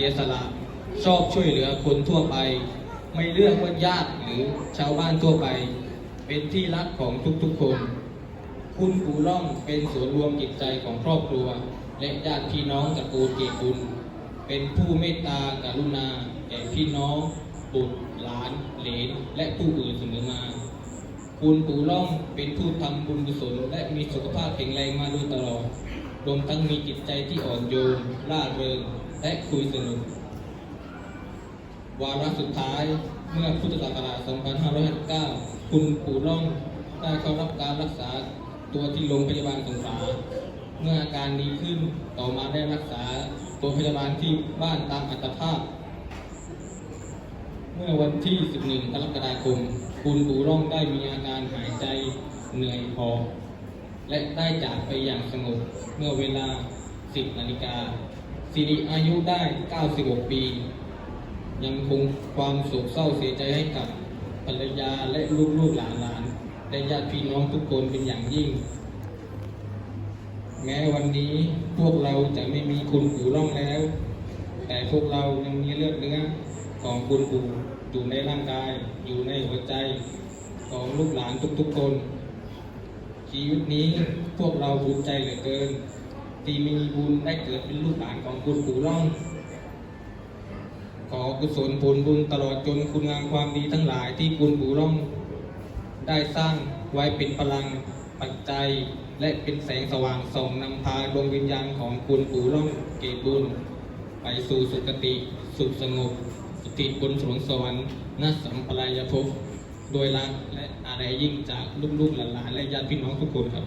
สียสละ ชอบช่วยเหลือคนทั่วไป ไม่เลือกว่าญาติหรือชาวบ้านทั่วไป เป็นที่รักของทุกๆคน คุณปู่ล่องเป็นส่วนรวมจิตใจของครอบครัว และญาติพี่น้องตระกูลเกียรติคุณ เป็นผู้เมตตากรุณาแก่พี่น้องบุตรหลานเหลนและผู้อื่นเสมอมาคุณปู่ล่องเป็นผู้ทำบุญกุศลและมีสุขภาพแข็งแรงมาโดยตลอด รวมทั้งมีจิตใจที่อ่อนโยนร่าเริง และคุยสนุกวาระสุดท้ายเมื่อพุทธศักราช 2559 คุณปู่ล่องได้เข้ารับการรักษาตัวที่โรงพยาบาลสงขลาเมื่ออาการดีขึ้นต่อมาได้รักษาตัวพยาบาลที่บ้านตามอัตภาพ เมื่อวันที่ 11 กรกฎาคม คุณปู่ร่องได้มีอาการหายใจเหนื่อยหอบและได้จากไปอย่างสงบเมื่อเวลา 10 นาฬิกา สิริอายุได้ 96 ปี ยังคงความโศกเศร้าเสียใจให้กับภรรยาและลูกๆหลานๆและญาติพี่น้องทุกคนเป็นอย่างยิ่ง แม้วันนี้พวกเราจะไม่มีคุณปู่ร่องแล้ว แต่พวกเรายังมีเลือดเนื้อของคุณปู่อยู่ในร่างกาย อยู่ในหัวใจของลูกหลานทุกๆคน ชีวิตนี้พวกเราภูมิใจเหลือเกิน ที่มีบุญได้เกิดเป็นลูกหลานของคุณปู่ร่อง ขอกุศลผลบุญตลอดจนคุณงามความดีทั้งหลายที่คุณปู่ร่อง ได้สร้างไว้เป็นพลังปัจจัยและเป็นแสงสว่างส่องนำพาดวงวิญญาณของคุณปู่ร่องเกตบุญ ไปสู่สุคติสุขสงบสถิบนสวงสวรรค์ณสัมปรายภพโดยรักและอะไรยิ่งจากลูกๆหลานๆและญาติพี่น้องทุกคนครับ